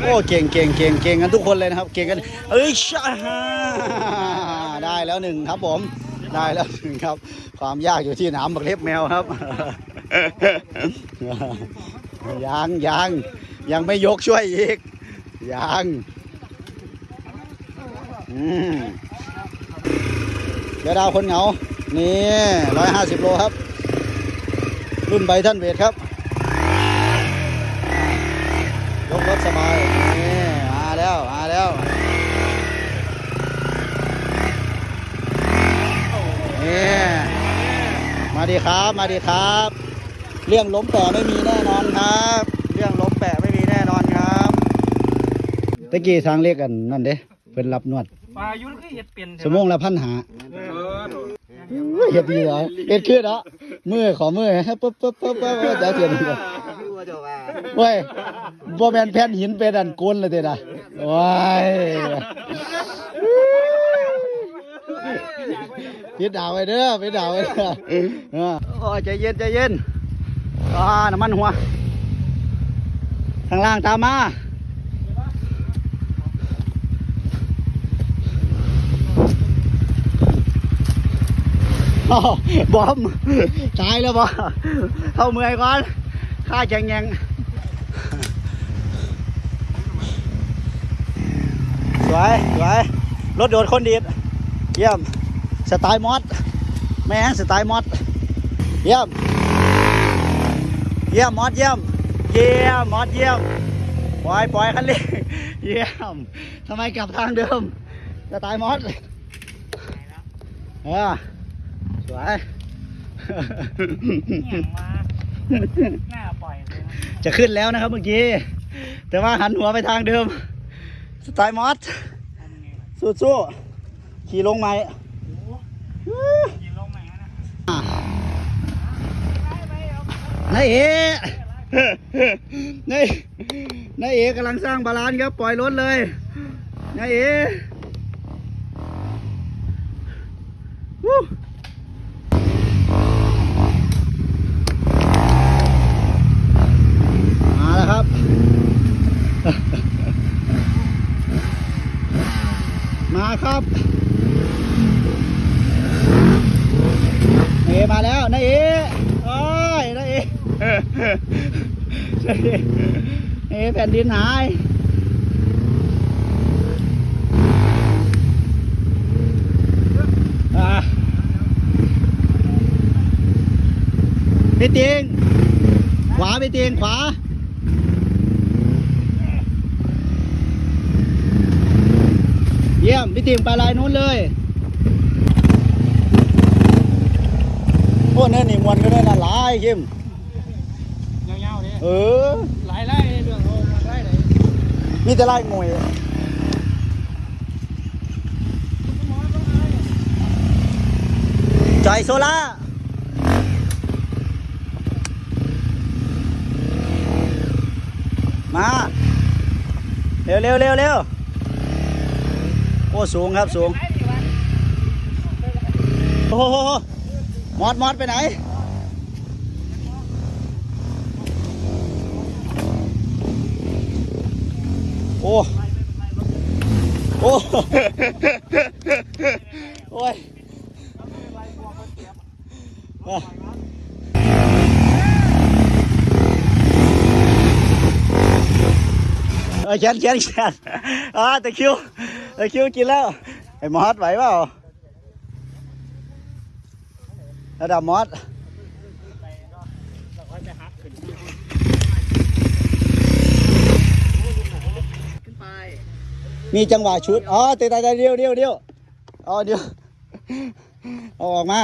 โอ้เก่งเก่งเก่งเก่งกันทุกคนเลยนะครับ เก่งกันเอ้ยชาได้แล้วหนึ่งครับผม ได้แล้วหนึ่งครับ ความยากอยู่ที่หนามบักเล็บแมวครับยังยังยังไม่ยกช่วยอีกยังเดี๋ยวดาวคนเหงา นี่ร้อยห้าสิบโลครับ รุ่นไบทันเวทครับ ยกรถสบายนี่มาแล้ว มาแล้ว นี่ มาดีครับ มาดีครับ เรื่องล้มแปะไม่มีแน่นอนครับ เรื่องล้มแปะไม่มีแน่นอนครับตะกี้ทางเรียกกันนั่นเด้เพิ่นรับนวดปลายุทธก็เห็ดเป็นสมงละพันหาเฮ็ดดีเหรอเฮ็ดขึ้นเหรอมือขอมือให้ปุ๊บปุ๊บปุ๊บปุ๊บปุ๊บจะเทียนก่อนเว้ย บ่แม่นแผ่นหินเป็นอันกลเลยเด้นะว้ายปิดดาวไว้เด้อปิดดาวไว้เด้อเออโอ้ยใจเย็นใจเย็นอ่าน้ำมันหัวข้างล่างตามมาบอมตายแล้วบอเข้าเมื่อยก่อนข้าแจงแยง สวยสวยรถโดดคนดีดเยี่ยมสไตล์มอสแม่งสไตล์มอสเยี่ยม เยี่ยมมอสเยี่ยม เยี่ยมมอสเยี่ยมปล่อยปล่อยคันเร่งเยี่ยมทำไมกลับทางเดิมสไตล์มอสเออสวยอย่างมาหน้าปล่อยเลยนะจะขึ้นแล้วนะครับเมื่อกี้ แต่ว่าหันหัวไปทางเดิม สไตล์มอสทำไงล่ะสู้สู้ๆขี่ลงใหม่ยิงลงไหนนะอะไปไปเอานายเอ๋นายนายเอ๋กำลังสร้างบาลานซ์ครับปล่อยรถเลยนายเอ๋วู้มาแล้วครับ มา ครับเอมาแล้วนายเอโอ้ยนายเอเอแผ่นดินหายพี่ติงขวาพี่ติงขวา เยี่ยมพี่ติมไปลายนู้นเลยพวกนั้นนี่มวนก็ได้นะหลายคิมเงาๆนี่เออหลายไล่เรื่องโอ้มาได้เลยมีแต่ลายงวยจอยโซล่ามา เร็วเร็วเร็วเร็ว โอ้สูงครับสูง โอ้โหมอดมอดไปไหน โอ้โอ้โอ้ยอะเออเขียนเขียนเขียนอ่าตะคิว ตะคริวกินแล้ว ไอมอสไหวเปล่าระดับมอสมีจังหวะชุด อ๋อเตะตายเดียวเดียวเดียวอ๋อเดียวเอาออกมา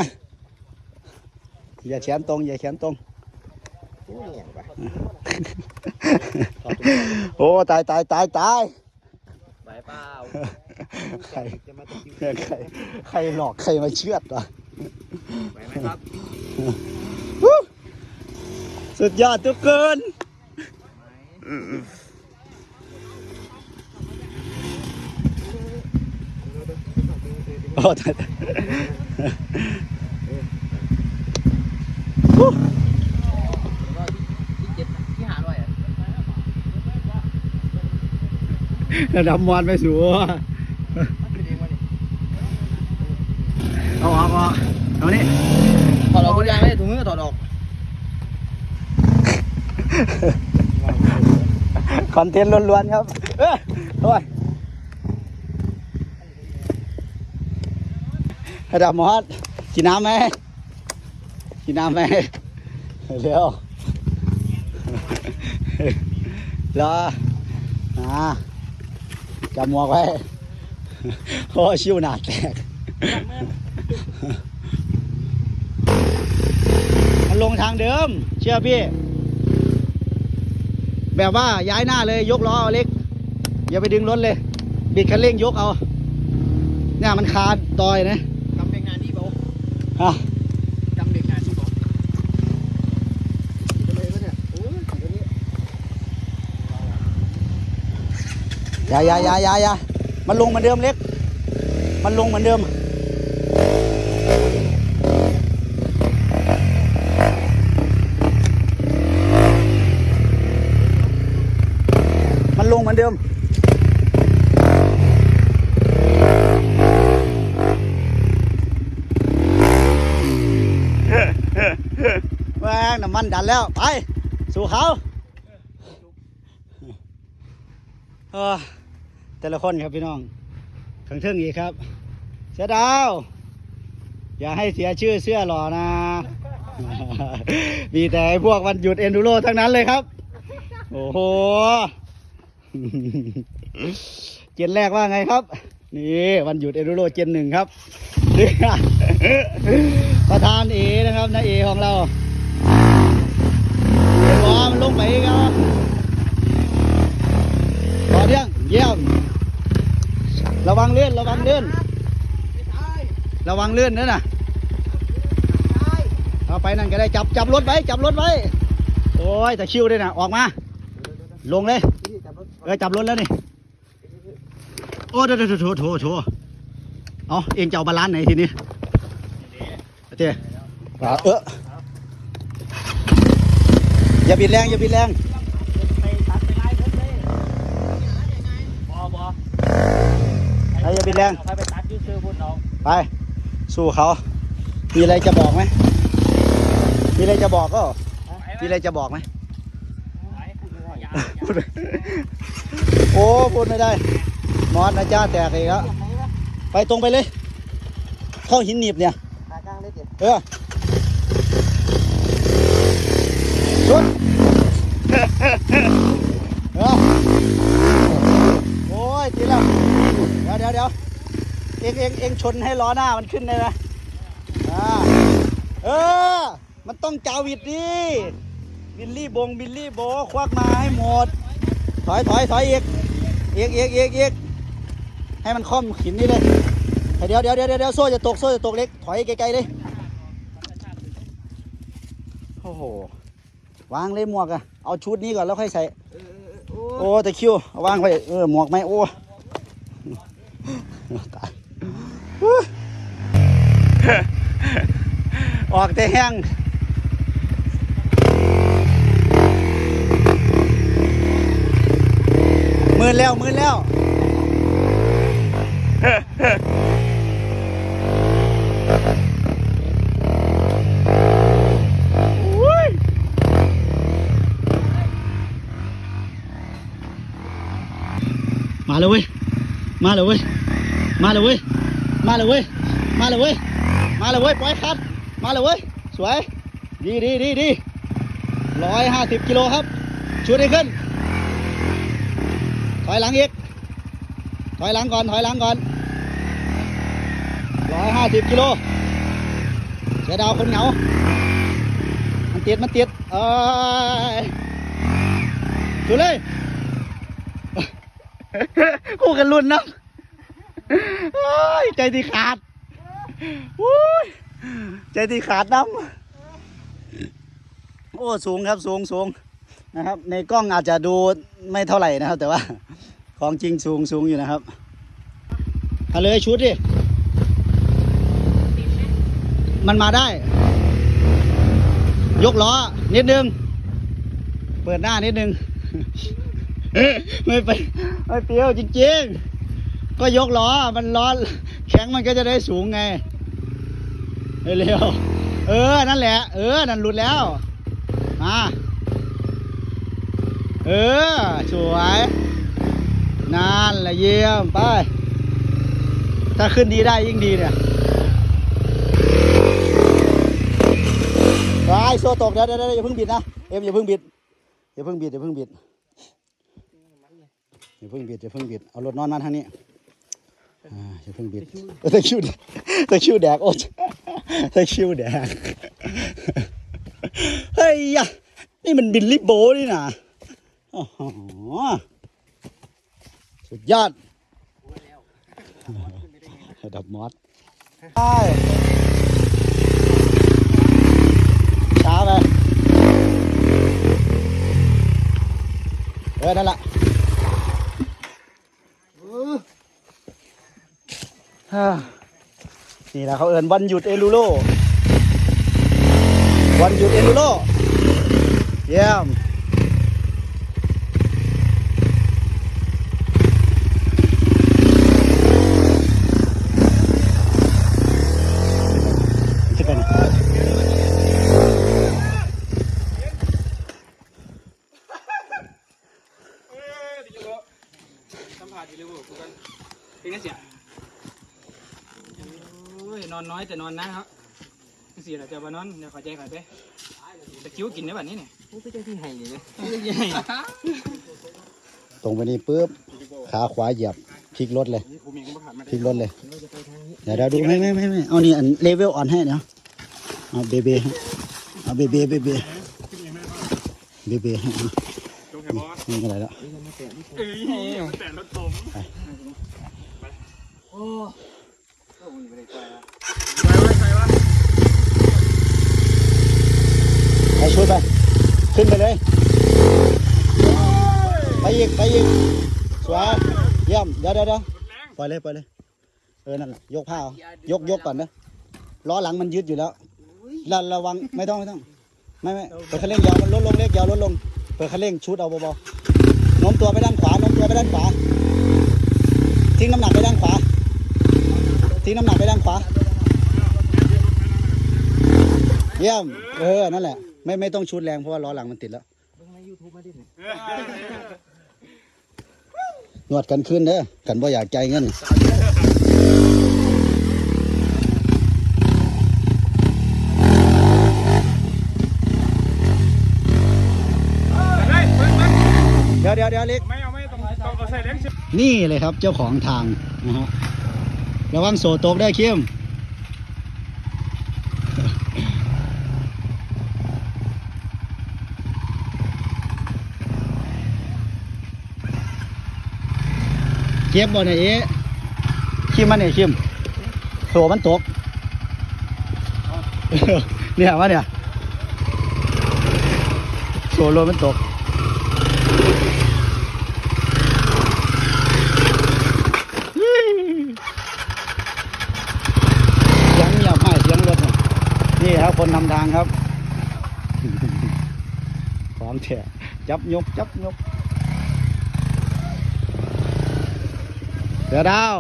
อย่าเขียนตรง อย่าเขียนตรง โอ้ ตายตายตายตายไหวเปล่า ใครจะมาตะคิวใครใครหลอกใครมาเชือดวะไหวไหมครับสุดยอดทุกคนโอ้ตายตายฮู้ที่เจ็ดที่หาด้วยอะระดับมอนไปสู่เอาออกเอาออกเอานี่ถอดออกทุกอย่างเลยถุงมือถอดออกคอนเทนต์ล้วนๆครับเออโอ้ยระดับมอสกินน้ำไหมกินน้ำไหมเร็วรออ่าจับหมวกไว้โอ้ชิวหนาแตก มันลงทางเดิม เชื่อพี่ แบบว่าย้ายหน้าเลยยกล้อเอาเล็ก อย่าไปดึงรถเลย บิดคันเร่งยกเอาเนี่ยมันคาดอยนะจำเป็นงานที่บอกฮะจำเป็นงานที่บอกทำไมวะเนี่ยโอ้ยเดี๋ยวนี้อย่าอย่าอย่าอย่าอย่ามันลงเหมือนเดิมเล็ก มันลงเหมือนเดิม มันลงเหมือนเดิม แม่ งน้ำมันดันแล้ว ไป สู่เขาเออแต่ละคนครับพี่น้องขังเทิงอีกครับ เสือดาว อย่าให้เสียชื่อเสื้อหล่อนะ มีแต่พวกวันหยุดเอนดูโรทั้งนั้นเลยครับ โอ้โหเจนแรกว่าไงครับ นี่วันหยุดเอนดูโรเจนหนึ่งครับประธานเอนะครับนาเอของเรา ลงไปกครับต่อเนื่องเยี่ยมระวังเลื่อนระวังเลื่อนระวังเลื่อนนั่นน่ะเอาไปนั่นก็ได้จับจับรถไว้จับรถไว้โอ้ยแต่คิวด้วยนะออกมา ลงเลยเออจับรถแล้วนี่โอ้เดี๋ยวเดี๋ยวโถโถโถเอาเองจะเอาบาลานไหนทีนี้เจ๊เออ อย่าบิดแรงอย่าบิดแรงไปตัดไปไล่ผมเลยบอบอไอ้อย่าบิดแรงไปไปตัดยืดซื้อพุ่นน้องไปสู้เขา มีอะไรจะบอกไหมมีอะไรจะบอกก็มีอะไรจะบอกไหมพูดไม่โอ้พูดไม่ได้มอสนะจ้าแตกอีกแล้วไปตรงไปเลย เข้าหินหนีบเนี่ยขากลางเลยเดี๋ยวเออ ชุดเออโอ้ยทีละเดี๋ยวเดี๋ยวเดี๋ยวเอ็งเอ็งเอ็งชนให้ล้อหน้ามันขึ้นได้ไหมอ่าเออ มันต้องจาวิดดิบิลลี่บงบิลลี่โบควักมาให้หมด ถอยถอยถอยอีกอีกอีกอีกอีกให้มันค่อมหินนี่เลยเดี๋ยวเดี๋ยวเดี๋ยวเดี๋ยวโซ่จะตกโซ่จะตกเล็กถอยไกลๆเลยโอ้โห วางเลยหมวกอะเอาชุดนี้ก่อนแล้วค่อยใส่โอ้แต่คิวเอาวางไว้เออหมวกไหมโอ้ตายอู้ออกแต่แห้งมือแล้วมือแล้ว มาเลยเว้ย มาเลยเว้ย มาเลยเว้ย มาเลยเว้ย มาเลยเว้ย มาเลยเว้ยปล่อยคัด มาเลยเว้ย สวย ดีดีดีดีร้อยห้าสิบกิโลครับ ชุดให้ขึ้น ถอยหลังอีก ถอยหลังก่อน ถอยหลังก่อนร้อยห้าสิบกิโล เสียดาวคนเหงา มันติดมันติดเอ้ยดูเลย คู่กันรุ่นนะโอ้ยใจที่ขาดโอ้ยใจที่ขาดน้ำโอ้สูงครับสูงสูงนะครับ ในกล้องอาจจะดูไม่เท่าไหร่นะครับ แต่ว่า ของจริงสูงสูงอยู่นะครับเอาเลยชุดดิมันมาได้ ยกล้อนิดนึง เปิดหน้านิดนึง ไม่ไปไม่เปรี้ยวจริงๆ ก็ยกล้อมันล้อแข็งมันก็จะได้สูงไงเร็วเออ นั่นแหละ เออ นั่นหลุดแล้ว มา เออ สวย นั่นแหละเยี่ยม ไป ถ้าขึ้นดีได้ยิ่งดีเนี่ยไปโซ่ตกเดี๋ยวเดี๋ยวเดี๋ยวอย่าเพิ่งบิดนะ เอ็มอย่าเพิ่งบิด อย่าเพิ่งบิดอย่าเพิ่งบิด อย่าเพิ่งบิดอย่าเพิ่งบิดเอารถนอนมาทางนี้อ่าอย่าเพิ่งบิดตะคริวแดกตะคริวแดกโอ๊ยตะคริวแดกเฮ้ยยะนี่มันบินลิโบนี่นะโอ้โหสุดยอดระดับมอสไปช้าไป เออ นั่นแหละฮ่า นี่แหละเขาเอินวันหยุดเอลูโลวันหยุดเอลูโลเยี่ยมจะเป็น สัมผัสอยู่เลยบุกูกันเป็นไงเสียโอ้ยนอนน้อยแต่นอนนะครับเสียแล้วจะมานอนเดี๋ยวขอใจก่อนไปตะคิ้วกินได้แบบนี้เนี่ยโอ้ยเป็นที่ไห้เลยนะใหญ่ตรงไปนี่ปุ๊บขาขวาเหยียบพลิกรถเลยผมเองก็ผ่านมาพลิกรถเลย เดี๋ยวเดี๋ยวดูไม่ไม่ไม่ไม่เอานี่อันเลเวลออนให้เนาะเอาเบเบให้เอาเบเบเบเบเบเบให้เอาตรงแถวบอสนี่ก็ได้แล้วเอ้ยแต่รถผมโอ้ก็อุ้ยไม่ได้ใจละ ไปไว้ไปวะ ไปชุดไป ขึ้นไปเลย ไปอีก ไปอีก สวย เยี่ยม เดี๋ยวเดี๋ยวเดี๋ยวปล่อยเลย ปล่อยเลย เออ นั่นแหละยกผ้าเอายกยกก่อนนะล้อหลังมันยึดอยู่แล้วระระวัง ไม่ต้อง ไม่ต้อง ไม่ไม่เปิดคันเร่งยาวมันลดลงเล็กยาวลดลง เปิดคันเร่งชุดเอาเบาๆโน้มตัวไปด้านขวาโน้มตัวไปด้านขวา ทิ้งน้ำหนักไปด้านขวา ทิ้งน้ำหนักไปด้านขวา เยี่ยม เออ นั่นแหละ ไม่ไม่ต้องชุดแรงเพราะว่าล้อหลังมันติดแล้วเบิ่งในยูทูบมาดิเนี่ยนวดกันขึ้นเด้อกันบ่อยากใจเงินเดี๋ยวเดี๋ยวเดี๋ยวเล็ก ไม่เอาไม่ต้องต้องเอาใส่เล้งนี่เลยครับเจ้าของทางนะฮะระวังโซตกได้เข้ม ก็บบ่เนี่ยเอ๊ะคิมมันเนี่ยคิมโซมันตกเนี่ยมาเนี่ยโซโลมันตกเสียงเงียบให้เสียงรถนี่ครับคนนำทางครับ ของแท้จับยกจับยก เสือดาว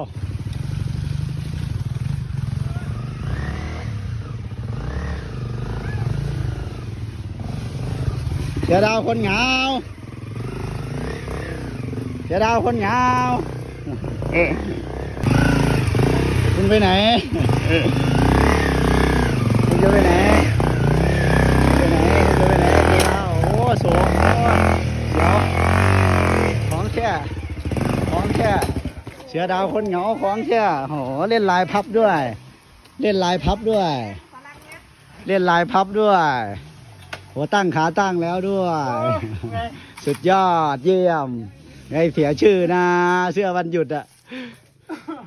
เสือดาวคนเหง สือดาวคนเหงาของแค่โหเล่นลายพับด้วย เล่นลายพับด้วย เล่นลายพับด้วยหัวตั้งขาตั้งแล้วด้วย สุดยอดเยี่ยมไงเสียชื่อนะ เสื้อวันหยุดอะ